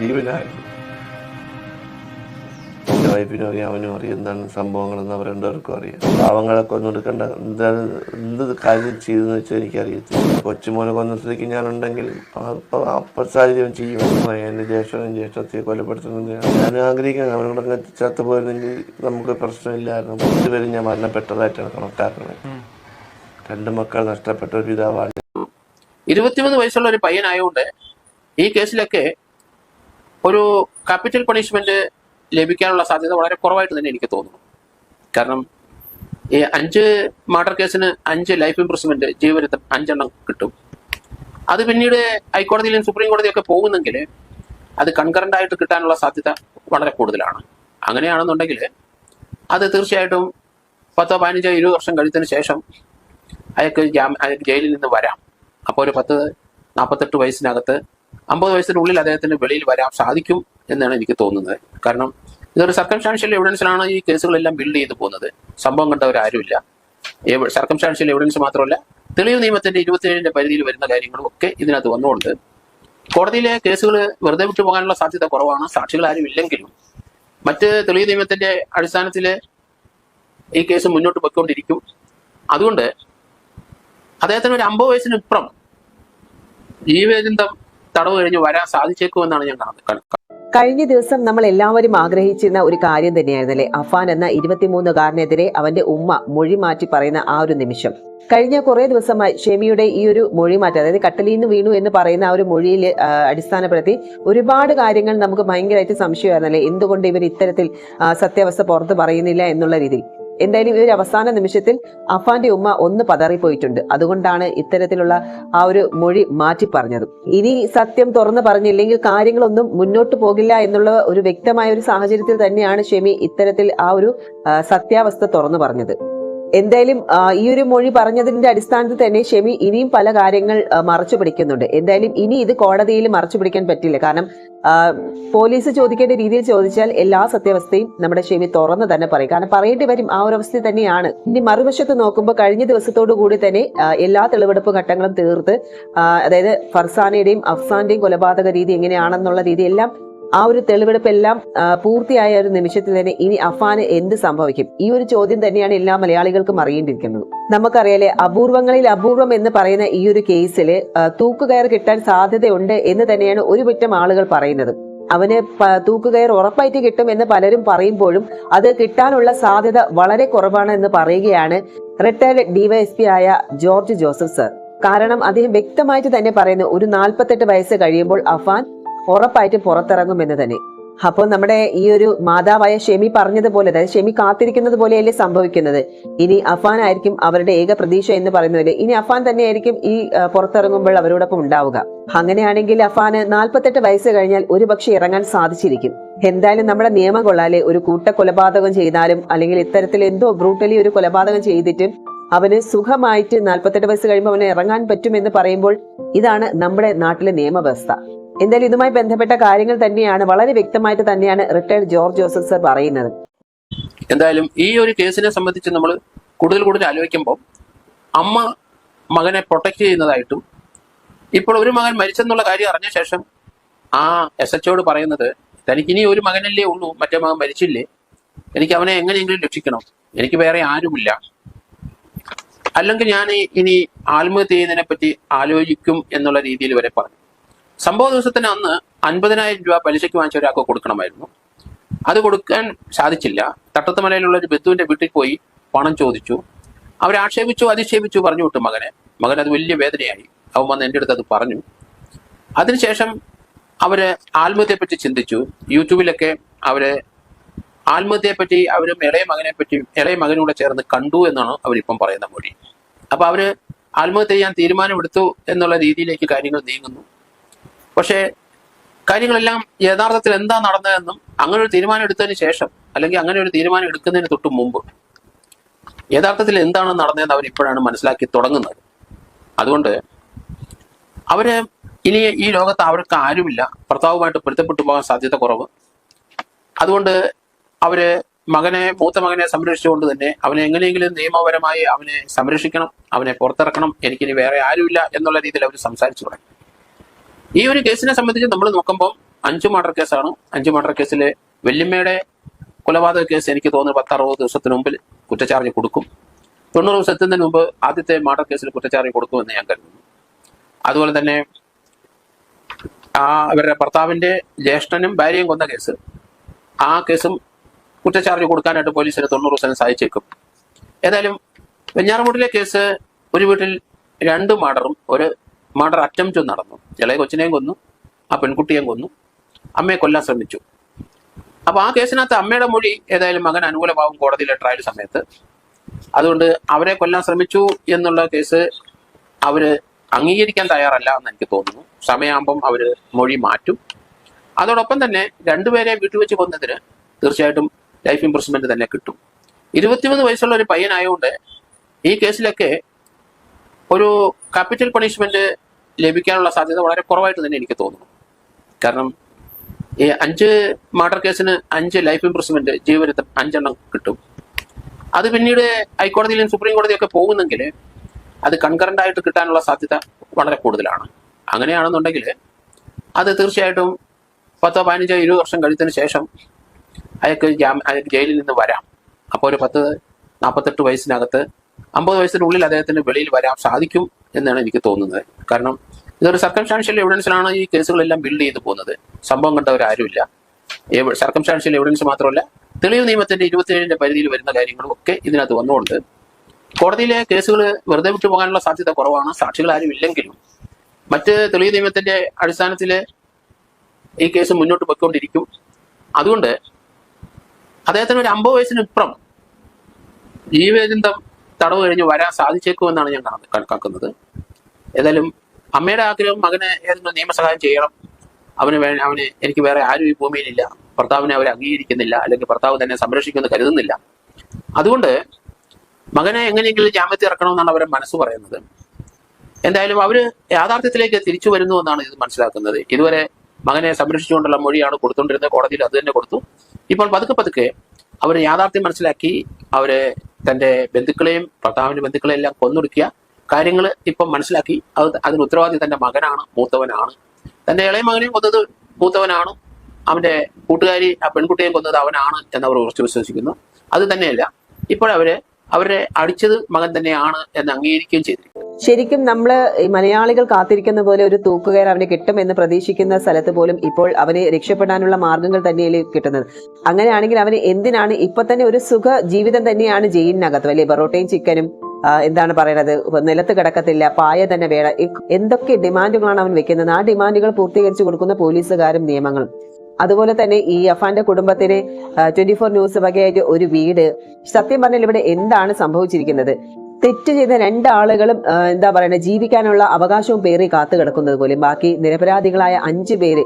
ജീവനായിരുന്നു. എന്റെ വൈഫിനും അറിയാം അവനും അറിയാം എന്താണ് സംഭവങ്ങളെന്ന് അവർ രണ്ടുപേർക്കും അറിയാം. പാവങ്ങളെ കൊന്നെടുക്കേണ്ട എന്താണ് എന്ത് കാര്യം ചെയ്തെന്ന് വെച്ചാൽ എനിക്കറിയത്തില്ല. കൊച്ചുമോനെ കൊന്ന സ്ഥിതിക്ക് ഞാനുണ്ടെങ്കിൽ അപ്പം സാഹചര്യം ചെയ്യും. എന്റെ ജ്യേഷ്ഠനും ജ്യേഷ്ഠത്തെ കൊലപ്പെടുത്തുന്നത് ഞാൻ ആഗ്രഹിക്കുന്നത് അവനോട് ചത്തു പോയിരുന്നെങ്കിൽ നമുക്ക് പ്രശ്നമില്ലായിരുന്നു. ഇതുവരെ ഞാൻ മരണപ്പെട്ടതായിട്ടാണ് കണക്കാക്കുന്നത്. രണ്ട് മക്കൾ നഷ്ടപ്പെട്ട ഒരു പിതാവാണ്. ഇരുപത്തിമൂന്ന് വയസ്സുള്ള ഒരു പയ്യനായതുകൊണ്ട് ഈ കേസിലൊക്കെ ഒരു ക്യാപിറ്റൽ പണിഷ്മെന്റ് ലഭിക്കാനുള്ള സാധ്യത വളരെ കുറവായിട്ട് തന്നെ എനിക്ക് തോന്നുന്നു. കാരണം ഈ അഞ്ച് മർഡർ കേസിന് അഞ്ച് ലൈഫ് ഇംപ്രസ്മെന്റ് ജീവരത്തം അഞ്ചെണ്ണം കിട്ടും. അത് പിന്നീട് ഹൈക്കോടതിയിലും സുപ്രീം കോടതിയൊക്കെ പോകുന്നെങ്കിൽ അത് കൺകറന്റ് ആയിട്ട് കിട്ടാനുള്ള സാധ്യത വളരെ കൂടുതലാണ്. അങ്ങനെയാണെന്നുണ്ടെങ്കിൽ അത് തീർച്ചയായിട്ടും പത്തോ പതിനഞ്ചോ ഇരുപത് വർഷം കഴിഞ്ഞതിന് ശേഷം അയാൾക്ക് ജാമ്യ ജയിലിൽ നിന്ന് വരാം. അപ്പോൾ ഒരു പത്ത് നാൽപ്പത്തെട്ട് വയസ്സിനകത്ത് അമ്പത് വയസ്സിനുള്ളിൽ അദ്ദേഹത്തിന് വെളിയിൽ വരാൻ സാധിക്കും എന്നാണ് എനിക്ക് തോന്നുന്നത്. കാരണം ഇതൊരു സർക്കംസ്റ്റാൻഷ്യൽ എവിഡൻസിലാണ് ഈ കേസുകളെല്ലാം ബിൽഡ് ചെയ്തു പോകുന്നത്. സംഭവം കണ്ടവരാരുമില്ല. സർക്കംസ്റ്റാൻഷ്യൽ എവിഡൻസ് മാത്രമല്ല തെളിവ് നിയമത്തിന്റെ ഇരുപത്തിയേഴിന്റെ പരിധിയിൽ വരുന്ന കാര്യങ്ങളും ഒക്കെ ഇതിനകത്ത് വന്നുകൊണ്ട് കോടതിയിലെ കേസുകൾ വെറുതെ വിട്ടുപോകാനുള്ള സാധ്യത കുറവാണ്. സാക്ഷികൾ ആരും ഇല്ലെങ്കിലും മറ്റ് തെളിവ് നിയമത്തിന്റെ അടിസ്ഥാനത്തിൽ ഈ കേസ് മുന്നോട്ട് പോയിക്കൊണ്ടിരിക്കും. അതുകൊണ്ട് അദ്ദേഹത്തിന് ഒരു അമ്പത് വയസ്സിനിപ്പുറം ജീവചിന്തം തടവ് കഴിഞ്ഞ് വരാൻ സാധിച്ചേക്കുമെന്നാണ് ഞാൻ കാണുന്നത്. കഴിഞ്ഞ ദിവസം നമ്മൾ എല്ലാവരും ആഗ്രഹിച്ചിരുന്ന ഒരു കാര്യം തന്നെയായിരുന്നല്ലേ? അഫാൻ എന്ന ഇരുപത്തിമൂന്നുകാരനെതിരെ അവന്റെ ഉമ്മ മൊഴി മാറ്റി പറയുന്ന ആ ഒരു നിമിഷം. കഴിഞ്ഞ കുറെ ദിവസമായി ഷെമിയുടെ ഈ ഒരു മൊഴി മാറ്റം അതായത് കട്ടലിൽ നിന്ന് വീണു എന്ന് പറയുന്ന ആ ഒരു മൊഴിയിൽ അടിസ്ഥാനപ്പെടുത്തി ഒരുപാട് കാര്യങ്ങൾ നമുക്ക് ഭയങ്കരമായിട്ട് സംശയമായിരുന്നല്ലേ? എന്തുകൊണ്ട് ഇവർ ഇത്തരത്തിൽ സത്യാവസ്ഥ പുറത്ത് പറയുന്നില്ല എന്നുള്ള രീതിയിൽ? എന്തായാലും ഈ ഒരു അവസാന നിമിഷത്തിൽ അഫാന്റെ ഉമ്മ ഒന്ന് പതറിപ്പോയിട്ടുണ്ട്. അതുകൊണ്ടാണ് ഇത്തരത്തിലുള്ള ആ ഒരു മൊഴി മാറ്റി പറഞ്ഞത്. ഇനി സത്യം തുറന്നു പറഞ്ഞില്ലെങ്കിൽ കാര്യങ്ങളൊന്നും മുന്നോട്ട് പോകില്ല എന്നുള്ള ഒരു വ്യക്തമായ ഒരു സാഹചര്യത്തിൽ തന്നെയാണ് ഷെമി ഇത്തരത്തിൽ ആ ഒരു സത്യാവസ്ഥ തുറന്നു പറഞ്ഞത്. എന്തായാലും ഈ ഒരു മൊഴി പറഞ്ഞതിന്റെ അടിസ്ഥാനത്തിൽ തന്നെ ഷെമി ഇനിയും പല കാര്യങ്ങൾ മറച്ചു പിടിക്കുന്നുണ്ട്. എന്തായാലും ഇനി ഇത് കോടതിയിൽ മറച്ചു പിടിക്കാൻ പറ്റില്ല. കാരണം പോലീസ് ചോദിക്കേണ്ട രീതിയിൽ ചോദിച്ചാൽ എല്ലാ സത്യാവസ്ഥയും നമ്മുടെ ഷെമി തുറന്ന് തന്നെ പറയും. കാരണം പറയേണ്ടി വരും ആ ഒരു അവസ്ഥ തന്നെയാണ്. ഇനി മറുവശത്ത് നോക്കുമ്പോൾ കഴിഞ്ഞ ദിവസത്തോടു കൂടി തന്നെ എല്ലാ തെളിവെടുപ്പ് ഘട്ടങ്ങളും തീർത്ത് അതായത് ഫർസാനയുടെയും അഫ്സാന്റെയും കൊലപാതക രീതി എങ്ങനെയാണെന്നുള്ള രീതി എല്ലാം ആ ഒരു തെളിവെടുപ്പ് എല്ലാം പൂർത്തിയായ ഒരു നിമിഷത്തിൽ തന്നെ ഇനി അഫാന് എന്ത് സംഭവിക്കും? ഈ ഒരു ചോദ്യം തന്നെയാണ് എല്ലാ മലയാളികൾക്കും അറിയേണ്ടിയിരിക്കുന്നത്. നമുക്കറിയാലേ അപൂർവങ്ങളിൽ അപൂർവം എന്ന് പറയുന്ന ഈ ഒരു കേസിൽ തൂക്കുകയർ കിട്ടാൻ സാധ്യതയുണ്ട് എന്ന് തന്നെയാണ് ഒരു പറ്റം ആളുകൾ പറയുന്നത്. അവന് തൂക്കുകയർ ഉറപ്പായിട്ട് കിട്ടും എന്ന് പലരും പറയുമ്പോഴും അത് കിട്ടാനുള്ള സാധ്യത വളരെ കുറവാണ് എന്ന് പറയുകയാണ് റിട്ടയർഡ് ഡിവൈഎസ്പി ആയ ജോർജ് ജോസഫ് സർ. കാരണം അദ്ദേഹം വ്യക്തമായിട്ട് തന്നെ പറയുന്നു ഒരു നാൽപ്പത്തെട്ട് വയസ്സ് കഴിയുമ്പോൾ അഫാൻ ഉറപ്പായിട്ടും പുറത്തിറങ്ങുമെന്ന് തന്നെ. അപ്പോൾ നമ്മുടെ ഈ ഒരു മാതാവായ ഷെമി പറഞ്ഞതുപോലെ അതായത് ഷെമി കാത്തിരിക്കുന്നത് പോലെയല്ലേ സംഭവിക്കുന്നത്. ഇനി അഫാൻ ആയിരിക്കും അവരുടെ ഏക പ്രതീക്ഷ എന്ന് പറയുന്ന ഇനി അഫാൻ തന്നെയായിരിക്കും ഈ പുറത്തിറങ്ങുമ്പോൾ അവരോടൊപ്പം ഉണ്ടാവുക. അങ്ങനെയാണെങ്കിൽ അഫാന് നാൽപ്പത്തെട്ട് വയസ്സ് കഴിഞ്ഞാൽ ഒരുപക്ഷെ ഇറങ്ങാൻ സാധിച്ചിരിക്കും. എന്തായാലും നമ്മുടെ നിയമം കൊള്ളാലേ ഒരു കൂട്ട കൊലപാതകം ചെയ്താലും അല്ലെങ്കിൽ ഇത്തരത്തിൽ എന്തോ ബ്രൂട്ടലി ഒരു കൊലപാതകം ചെയ്തിട്ടും അവന് സുഖമായിട്ട് നാൽപ്പത്തെട്ട് വയസ്സ് കഴിയുമ്പോൾ അവന് ഇറങ്ങാൻ പറ്റുമെന്ന് പറയുമ്പോൾ ഇതാണ് നമ്മുടെ നാട്ടിലെ നിയമവ്യവസ്ഥ. എന്തായാലും ഇതുമായി ബന്ധപ്പെട്ട കാര്യങ്ങൾ തന്നെയാണ് വളരെ വ്യക്തമായിട്ട് തന്നെയാണ് റിട്ടയർഡ് ജോർജ് ജോസഫ് സർ പറയുന്നത്. എന്തായാലും ഈ ഒരു കേസിനെ സംബന്ധിച്ച് നമ്മൾ കൂടുതൽ കൂടുതൽ ആലോചിക്കുമ്പോൾ അമ്മ മകനെ പ്രൊട്ടക്ട് ചെയ്യുന്നതായിട്ടും ഇപ്പോൾ ഒരു മകൻ മരിച്ചെന്നുള്ള കാര്യം അറിഞ്ഞ ശേഷം ആ എസ് എച്ചോട് പറയുന്നത് തനിക്ക് ഇനി ഒരു മകനല്ലേ ഉള്ളൂ മറ്റേ മകൻ മരിച്ചില്ലേ? എനിക്ക് അവനെ എങ്ങനെയെങ്കിലും രക്ഷിക്കണം. എനിക്ക് വേറെ ആരുമില്ല. അല്ലെങ്കിൽ ഞാൻ ഇനി ആത്മഹത്യ ചെയ്യുന്നതിനെ പറ്റി ആലോചിക്കും എന്നുള്ള രീതിയിൽ വരെ പറഞ്ഞു. സംഭവ ദിവസത്തിന് അന്ന് അൻപതിനായിരം രൂപ പലിശയ്ക്ക് വാങ്ങിച്ച ഒരാൾക്ക് കൊടുക്കണമായിരുന്നു. അത് കൊടുക്കാൻ സാധിച്ചില്ല. തട്ടത്തുമലയിലുള്ള ഒരു ബന്ധുവിന്റെ വീട്ടിൽ പോയി പണം ചോദിച്ചു. അവർ ആക്ഷേപിച്ചു അധിക്ഷേപിച്ചു പറഞ്ഞു വിട്ടു മകനെ. മകൻ അത് വലിയ വേദനയായി. അവൻ വന്ന് എന്റെ അടുത്ത് അത് പറഞ്ഞു. അതിനുശേഷം അവർ ആത്മഹത്യയെപ്പറ്റി ചിന്തിച്ചു. യൂട്യൂബിലൊക്കെ അവർ ആത്മഹത്യയെപ്പറ്റി അവരും ഇളയ മകനെ പറ്റി ഇളയ മകനൂടെ ചേർന്ന് കണ്ടു എന്നാണ് അവരിപ്പം പറയുന്ന മൊഴി. അപ്പൊ അവർ ആത്മഹത്യ ചെയ്യാൻ തീരുമാനമെടുത്തു എന്നുള്ള രീതിയിലേക്ക് കാര്യങ്ങൾ നീങ്ങുന്നു. പക്ഷേ കാര്യങ്ങളെല്ലാം യഥാർത്ഥത്തിൽ എന്താ നടന്നതെന്നും അങ്ങനെ ഒരു തീരുമാനം എടുത്തതിന് ശേഷം അല്ലെങ്കിൽ അങ്ങനെ ഒരു തീരുമാനം എടുക്കുന്നതിന് തൊട്ട് മുമ്പ് യഥാർത്ഥത്തിൽ എന്താണ് നടന്നതെന്ന് അവർ ഇപ്പോഴാണ് മനസ്സിലാക്കി തുടങ്ങുന്നത്. അതുകൊണ്ട് അവർ ഇനി ഈ ലോകത്ത് അവർക്ക് ആരുമില്ല. ഭർത്താവുമായിട്ട് പൊരുത്തപ്പെട്ടു പോകാൻ സാധ്യത കുറവ്. അതുകൊണ്ട് അവർ മകനെ മൂത്ത മകനെ സംരക്ഷിച്ചുകൊണ്ട് തന്നെ അവനെ എങ്ങനെയെങ്കിലും നിയമപരമായി അവനെ സംരക്ഷിക്കണം അവനെ പുറത്തിറക്കണം എനിക്കിനി വേറെ ആരുമില്ല എന്നുള്ള രീതിയിൽ അവർ സംസാരിച്ചു തുടങ്ങി. ഈ ഒരു കേസിനെ സംബന്ധിച്ച് നമ്മൾ നോക്കുമ്പോൾ അഞ്ച് മർഡർ കേസാണ്. അഞ്ച് മർഡർ കേസിലെ വെല്ലിമ്മയുടെ കൊലപാതക കേസ് എനിക്ക് തോന്നുന്നു പത്ത് അറുപത് ദിവസത്തിന് മുമ്പിൽ കുറ്റച്ചാർജ് കൊടുക്കും. തൊണ്ണൂറ് ദിവസത്തിന് മുമ്പ് ആദ്യത്തെ മർഡർ കേസിൽ കുറ്റച്ചാർജ് കൊടുക്കുമെന്ന് ഞാൻ കരുതുന്നു. അതുപോലെ തന്നെ ആ അവരുടെ ഭർത്താവിന്റെ ജ്യേഷ്ഠനും ഭാര്യയും കൊന്ന കേസ് ആ കേസും കുറ്റച്ചാർജ് കൊടുക്കാനായിട്ട് പോലീസിന് തൊണ്ണൂറ് ദിവസം സഹായിച്ചേക്കും. ഏതായാലും വെഞ്ഞാറമൂടിലെ കേസ് ഒരു വീട്ടിൽ രണ്ട് മർഡറും ഒരു മർഡർ അറ്റംപ്റ്റും നടന്നു. ഇളയ കൊച്ചിനെയും കൊന്നു ആ പെൺകുട്ടിയെയും കൊന്നു. അമ്മയെ കൊല്ലാൻ ശ്രമിച്ചു. അപ്പൊ ആ കേസിനകത്ത് അമ്മയുടെ മൊഴി ഏതായാലും മകൻ അനുകൂലമാവും കോടതിയിലെ ട്രയൽ സമയത്ത്. അതുകൊണ്ട് അവരെ കൊല്ലാൻ ശ്രമിച്ചു എന്നുള്ള കേസ് അവർ അംഗീകരിക്കാൻ തയ്യാറല്ല എന്ന് എനിക്ക് തോന്നുന്നു. സമയമാകുമ്പം അവർ മൊഴി മാറ്റും. അതോടൊപ്പം തന്നെ രണ്ടുപേരെ വീട്ടിൽ വെച്ച് കൊന്നതിന് തീർച്ചയായിട്ടും ലൈഫ് ഇംപ്രസ്മെന്റ് തന്നെ കിട്ടും. ഇരുപത്തിമൂന്ന് വയസ്സുള്ള ഒരു പയ്യനായതുകൊണ്ട് ഈ കേസിലൊക്കെ ഒരു ക്യാപിറ്റൽ പണിഷ്മെന്റ് ലഭിക്കാനുള്ള സാധ്യത വളരെ കുറവായിട്ട് തന്നെ എനിക്ക് തോന്നുന്നു. കാരണം ഈ അഞ്ച് മർഡർ കേസിന് അഞ്ച് ലൈഫ് ഇംപ്രൂവ്മെന്റ് ജീവനത്തിൽ അഞ്ചെണ്ണം കിട്ടും. അത് പിന്നീട് ഹൈക്കോടതിയിലും സുപ്രീം കോടതിയൊക്കെ പോകുന്നെങ്കിൽ അത് കൺകറന്റ് ആയിട്ട് കിട്ടാനുള്ള സാധ്യത വളരെ കൂടുതലാണ്. അങ്ങനെയാണെന്നുണ്ടെങ്കിൽ അത് തീർച്ചയായിട്ടും പത്തോ പതിനഞ്ചോ ഇരുപത് വർഷം കഴിഞ്ഞതിന് ശേഷം അയാൾക്ക് അയാൾക്ക് ജയിലിൽ നിന്ന് വരാം. അപ്പോൾ ഒരു പത്ത് നാൽപ്പത്തെട്ട് വയസ്സിനകത്ത് അമ്പത് വയസ്സിനുള്ളിൽ അദ്ദേഹത്തിന് വെളിയിൽ വരാൻ സാധിക്കും എന്നാണ് എനിക്ക് തോന്നുന്നത്. കാരണം ഇതൊരു സർക്കംസ്റ്റാൻഷ്യൽ എവിഡൻസിലാണ് ഈ കേസുകളെല്ലാം ബിൽഡ് ചെയ്തു പോകുന്നത്. സംഭവം കണ്ടവരാരുമില്ല സർക്കംസ്റ്റാൻഷ്യൽ എവിഡൻസ് മാത്രമല്ല തെളിവ് നിയമത്തിന്റെ ഇരുപത്തിയേഴിന്റെ പരിധിയിൽ വരുന്ന കാര്യങ്ങളും ഒക്കെ ഇതിനകത്ത് വന്നുകൊണ്ട് കോടതിയിലെ കേസുകൾ വെറുതെ വിട്ടു പോകാനുള്ള സാധ്യത കുറവാണ്. സാക്ഷികൾ ആരും ഇല്ലെങ്കിലും മറ്റ് തെളിവ് നിയമത്തിന്റെ അടിസ്ഥാനത്തിൽ ഈ കേസ് മുന്നോട്ട് പോയിക്കൊണ്ടിരിക്കും. അതുകൊണ്ട് അദ്ദേഹത്തിന് ഒരു അമ്പത് വയസ്സിന് ഇപ്പുറം ജീവചിന്തം തടവ് കഴിഞ്ഞ് വരാൻ സാധിച്ചേക്കുമെന്നാണ് ഞാൻ കണ- കണക്കാക്കുന്നത്. ഏതായാലും അമ്മയുടെ ആഗ്രഹം മകന് ഏതെങ്കിലും നിയമസഹായം ചെയ്യണം. അവന് വേ അവന് എനിക്ക് വേറെ ആരും ഈ ഭൂമിയിലില്ല. ഭർത്താവിനെ അവർ അംഗീകരിക്കുന്നില്ല. അല്ലെങ്കിൽ ഭർത്താവ് തന്നെ സംരക്ഷിക്കുമെന്ന് കരുതുന്നില്ല. അതുകൊണ്ട് മകനെ എങ്ങനെയെങ്കിലും ജാമ്യത്തിൽ ഇറക്കണമെന്നാണ് അവരെ മനസ്സ് പറയുന്നത്. എന്തായാലും അവർ യാഥാർത്ഥ്യത്തിലേക്ക് തിരിച്ചു വരുന്നു എന്നാണ് ഇത് മനസ്സിലാക്കുന്നത്. ഇതുവരെ മകനെ സംരക്ഷിച്ചുകൊണ്ടുള്ള മൊഴിയാണ് കൊടുത്തുകൊണ്ടിരുന്നത്. കോടതിയിൽ അത് തന്നെ കൊടുത്തു. ഇപ്പോൾ പതുക്കെ പതുക്കെ അവർ യാഥാർത്ഥ്യം മനസ്സിലാക്കി അവർ തന്റെ ബന്ധുക്കളെയും ഭർത്താവിന്റെ ബന്ധുക്കളെയും എല്ലാം കൊന്നൊടുക്കിയ കാര്യങ്ങൾ ഇപ്പം മനസ്സിലാക്കി. അത് അതിന് ഉത്തരവാദി തന്റെ മകനാണ് മൂത്തവനാണ്. തന്റെ ഇളയ മകനെയും കൊന്നത് മൂത്തവനാണ്. അവന്റെ കൂട്ടുകാരി ആ പെൺകുട്ടിയെ കൊന്നത് അവനാണ് എന്ന് അവർ ഉറച്ചു വിശ്വസിക്കുന്നു. അത് തന്നെയല്ല ഇപ്പോഴവര് അവരെ അടിച്ചത് മകൻ തന്നെയാണ് എന്ന് അംഗീകരിക്കുകയും ചെയ്തിരിക്കുന്നു. ശരിക്കും നമ്മൾ മലയാളികൾ കാത്തിരിക്കുന്ന പോലെ ഒരു തൂക്കുകയർ അവന് കിട്ടുമെന്ന് പ്രതീക്ഷിക്കുന്ന സ്ഥലത്ത് പോലും ഇപ്പോൾ അവന് രക്ഷപ്പെടാനുള്ള മാർഗങ്ങൾ തന്നെയല്ലേ കിട്ടുന്നത്. അങ്ങനെയാണെങ്കിൽ അവന് എന്തിനാണ് ഇപ്പൊ തന്നെ ഒരു സുഖ ജീവിതം തന്നെയാണ് ജയിലിനകത്ത് അല്ലെ പൊറോട്ടയും ചിക്കനും? എന്താണ് പറയുന്നത്? നിലത്ത് കിടക്കത്തില്ല പായ തന്നെ വേണം. എന്തൊക്കെ ഡിമാൻഡുകളാണ് അവൻ വെക്കുന്നത്? ആ ഡിമാൻഡുകൾ പൂർത്തീകരിച്ചു കൊടുക്കുന്ന പോലീസുകാരും നിയമങ്ങളും. അതുപോലെ തന്നെ ഈ അഫാന്റെ കുടുംബത്തിന് ട്വന്റി ഫോർ ന്യൂസ് വകയായിട്ട് ഒരു വീട്. സത്യം പറഞ്ഞാൽ ഇവിടെ എന്താണ് സംഭവിച്ചിരിക്കുന്നത്? തെറ്റ് ചെയ്ത രണ്ടാളുകളും എന്താ പറയുക ജീവിക്കാനുള്ള അവകാശവും പേറി കാത്തു കിടക്കുന്നത് പോലും. ബാക്കി നിരപരാധികളായ അഞ്ചു പേര്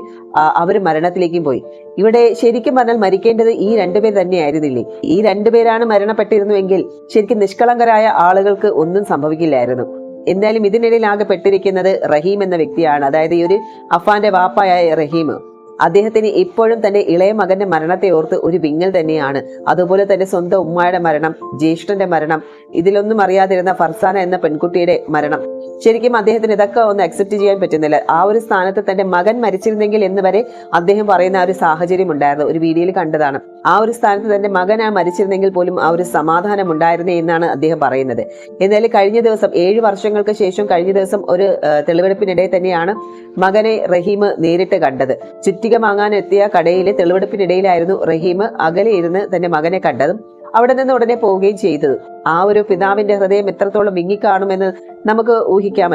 അവർ മരണത്തിലേക്കും പോയി. ഇവിടെ ശരിക്കും പറഞ്ഞാൽ മരിക്കേണ്ടത് ഈ രണ്ടുപേർ തന്നെയായിരുന്നില്ലേ? ഈ രണ്ടുപേരാണ് മരണപ്പെട്ടിരുന്നുവെങ്കിൽ ശരിക്കും നിഷ്കളങ്കരായ ആളുകൾക്ക് ഒന്നും സംഭവിക്കില്ലായിരുന്നു. എന്തായാലും ഇതിനിടയിൽ ആകെ പെട്ടിരിക്കുന്നത് റഹീം എന്ന വ്യക്തിയാണ്. അതായത് ഈ ഒരു അഫാന്റെ വാപ്പായ റഹീം. അദ്ദേഹത്തിന് ഇപ്പോഴും തന്റെ ഇളയ മകന്റെ മരണത്തെ ഓർത്ത് ഒരു വിങ്ങൽ തന്നെയാണ്. അതുപോലെ തന്നെ സ്വന്തം ഉമ്മയുടെ മരണം ജ്യേഷ്ഠന്റെ മരണം ഇതിലൊന്നും അറിയാതിരുന്ന ഫർസാന എന്ന പെൺകുട്ടിയുടെ മരണം. ശരിക്കും അദ്ദേഹത്തിന് ഇതൊക്കെ ഒന്ന് അക്സെപ്റ്റ് ചെയ്യാൻ പറ്റുന്നില്ല. ആ ഒരു സ്ഥാനത്ത് തന്റെ മകൻ മരിച്ചിരുന്നെങ്കിൽ എന്ന് വരെ അദ്ദേഹം പറയുന്ന ആ ഒരു സാഹചര്യം ഉണ്ടായിരുന്നു. ഒരു വീഡിയോയിൽ കണ്ടതാണ്. ആ ഒരു സ്ഥാനത്ത് തന്റെ മകൻ ആ മരിച്ചിരുന്നെങ്കിൽ പോലും ആ ഒരു സമാധാനം ഉണ്ടായിരുന്നേ എന്നാണ് അദ്ദേഹം പറയുന്നത്. എന്നാലും കഴിഞ്ഞ ദിവസം ഏഴ് വർഷങ്ങൾക്ക് ശേഷം കഴിഞ്ഞ ദിവസം ഒരു തെളിവെടുപ്പിനിടെ തന്നെയാണ് മകനെ റഹീം നേരിട്ട് കണ്ടത്. ചുറ്റിക വാങ്ങാൻ എത്തിയ കടയിലെ തെളിവെടുപ്പിനിടയിലായിരുന്നു റഹീം അകലെ ഇരുന്ന് തന്റെ മകനെ കണ്ടതും അവിടെ നിന്ന് ഉടനെ പോവുകയും ചെയ്തത്. ആ ഒരു പിതാവിന്റെ ഹൃദയം എത്രത്തോളം വിങ്ങിക്കാണുമെന്ന് നമുക്ക് ഊഹിക്കാമല്ലോ.